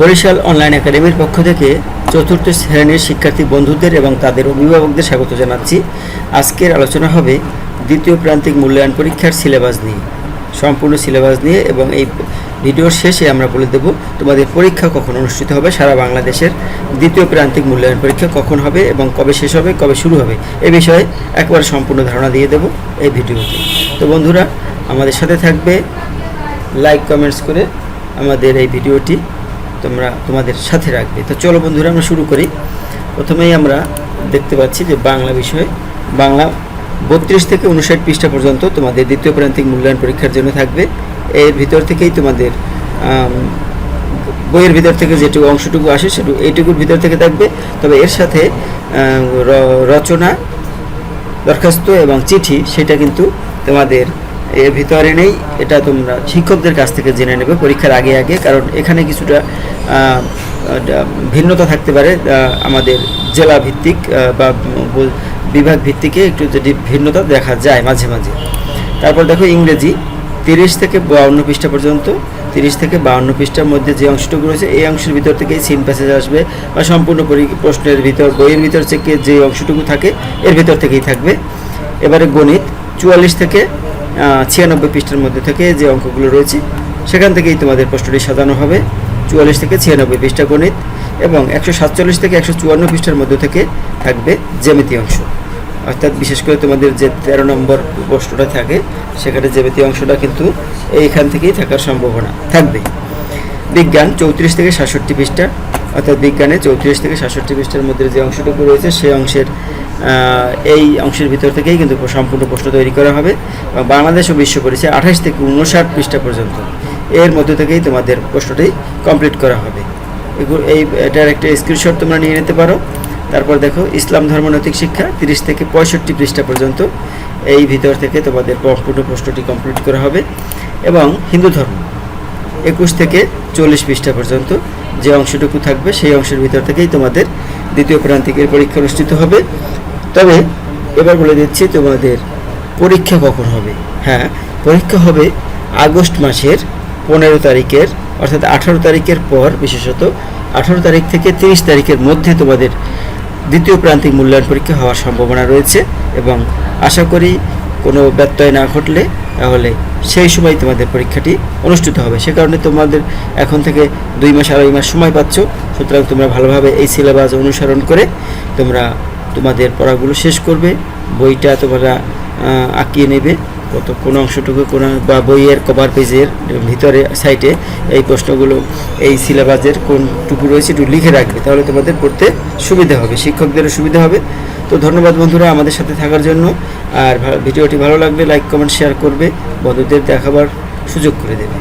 Barishal online একাডেমির পক্ষ থেকে চতুর্থ শ্রেণির শিক্ষার্থী বন্ধুদের এবং তাদের অভিভাবকদের স্বাগত জানাচ্ছি। আজকের আলোচনা হবে দ্বিতীয় প্রান্তিক মূল্যায়ন পরীক্ষার সিলেবাস নিয়ে। সম্পূর্ণ সিলেবাস নিয়ে এবং এই ভিডিওর শেষে আমরা বলে দেব তোমাদের পরীক্ষা কখন অনুষ্ঠিত হবে, সারা বাংলাদেশের দ্বিতীয় প্রান্তিক মূল্যায়ন পরীক্ষা কখন হবে এবং কবে শেষ হবে, কবে শুরু হবে, এ বিষয়ে একবার সম্পূর্ণ ধারণা দিয়ে দেব এই ভিডিওতে। তো বন্ধুরা, আমাদের সাথে থাকবে লাইক কমেন্টস করে আমাদের এই ভিডিওটি তোমরা তোমাদের সাথে রাখবে। তো চলো বন্ধুরা, আমরা শুরু করি। প্রথমেই আমরা দেখতে পাচ্ছি যে বাংলা বিষয়। বাংলা বত্রিশ থেকে উনষাট পৃষ্ঠা পর্যন্ত তোমাদের দ্বিতীয় প্রান্তিক মূল্যায়ন পরীক্ষার জন্য থাকবে। এর ভিতর থেকেই তোমাদের বইয়ের ভিতর থেকে যেটুকু অংশটুকু আসে সেটুকু এইটুকুর ভিতর থেকে থাকবে। তবে এর সাথে রচনা, দরখাস্ত এবং চিঠি, সেটা কিন্তু তোমাদের এর ভিতরে নেই, এটা তোমরা শিক্ষকদের কাছ থেকে জেনে নেবে পরীক্ষার আগে আগে, কারণ এখানে কিছুটা ভিন্নতা থাকতে পারে আমাদের জেলা ভিত্তিক বা বিভাগ ভিত্তিকে একটু যদি ভিন্নতা দেখা যায় মাঝে মাঝে। তারপর দেখো ইংরেজি, তিরিশ থেকে বাউন্ন পৃষ্ঠা পর্যন্ত, তিরিশ থেকে বাউন্ন পৃষ্ঠার মধ্যে যে অংশটুকু রয়েছে, এই অংশের ভিতর থেকেই সিন প্যাসেজ আসবে, বা সম্পূর্ণ পরি- প্রশ্নের ভিতর, বইয়ের ভিতর থেকে যে অংশটুকু থাকে, এর ভিতর থেকেই থাকবে। এবারে গণিত, চুয়াল্লিশ থেকে ছিয়ানব্বই পৃষ্ঠার মধ্যে থেকে যে অঙ্কগুলো রয়েছে, সেখান থেকেই তোমাদের প্রশ্নটি সাজানো হবে। চুয়াল্লিশ থেকে ছিয়ানব্বই পৃষ্ঠা গণিত এবং একশো সাতচল্লিশ থেকে একশো চুয়ান্ন পৃষ্ঠার মধ্যে থেকে থাকবে জ্যামিতি অংশ। অর্থাৎ বিশেষ করে তোমাদের যে তেরো নম্বর প্রশ্নটা থাকে, সেখানে জ্যামিতি অংশটা কিন্তু এইখান থেকেই থাকার সম্ভাবনা থাকবে। বিজ্ঞান চৌত্রিশ থেকে সাতষট্টি পৃষ্ঠা, অর্থাৎ বিজ্ঞানে চৌত্রিশ থেকে সাতষট্টি পৃষ্ঠার মধ্যে যে অংশটুকু রয়েছে, সেই অংশের এই অংশের ভিতর থেকেই কিন্তু সম্পূর্ণ প্রশ্ন তৈরি করা হবে এবং বাংলাদেশ ও বিশ্ব পরিচয় আঠাশ থেকে উনষাট পৃষ্ঠা পর্যন্ত। এর মধ্যে থেকেই তোমাদের প্রশ্নটি কমপ্লিট করা হবে। এই, এটার একটা স্ক্রিনশট তোমরা নিয়ে নিতে পারো। তারপর দেখো, ইসলাম ধর্ম নৈতিক শিক্ষা তিরিশ থেকে পঁয়ষট্টি পৃষ্ঠা পর্যন্ত। এই ভিতর থেকে তোমাদের সম্পূর্ণ প্রশ্নটি কমপ্লিট করা হবে। এবং হিন্দু ধর্ম, একুশ থেকে চল্লিশ পৃষ্ঠা পর্যন্ত যে অংশটুকু থাকবে, সেই অংশের ভিতর থেকেই তোমাদের দ্বিতীয় প্রান্তিকের পরীক্ষা অনুষ্ঠিত হবে। তবে এবার বলে দিচ্ছি তোমাদের পরীক্ষা কখন হবে? হ্যাঁ পরীক্ষা হবে আগস্ট মাসের পনেরো তারিখের, অর্থাৎ আঠারো তারিখের পর বিশেষত, আঠারো তারিখ থেকে তিরিশ তারিখের মধ্যে তোমাদের দ্বিতীয় প্রান্তিক মূল্যায়ন পরীক্ষা হওয়ার সম্ভাবনা রয়েছে এবং আশা করি কোনো ব্যত্যয় না ঘটলে তাহলে সেই সময় তোমাদের পরীক্ষাটি অনুষ্ঠিত হবে। সে কারণে তোমাদের এখন থেকে দুই মাস আড়াই মাস সময় পাচ্ছ, সুতরাং তোমরা ভালোভাবে এই সিলেবাস অনুসরণ করে তোমরা তোমাদের পড়াগুলো শেষ করবে, বইটা তোমরা আঁকিয়ে নেবে। কত, কোন অংশটুকু, কোন, বা বইয়ের কভার পেজের ভিতরে সাইটে এই প্রশ্নগুলো, এই সিলেবাসের কোনটুকু রয়েছে একটু লিখে রাখবে, তাহলে তোমাদের পড়তে সুবিধা হবে, শিক্ষকদেরও সুবিধা হবে। তো ধন্যবাদ বন্ধুরা আমাদের সাথে থাকার জন্য। আর ভিডিওটি ভালো লাগলে লাইক কমেন্ট শেয়ার করবে, বন্ধুদের দেখাবার সুযোগ করে দেবে।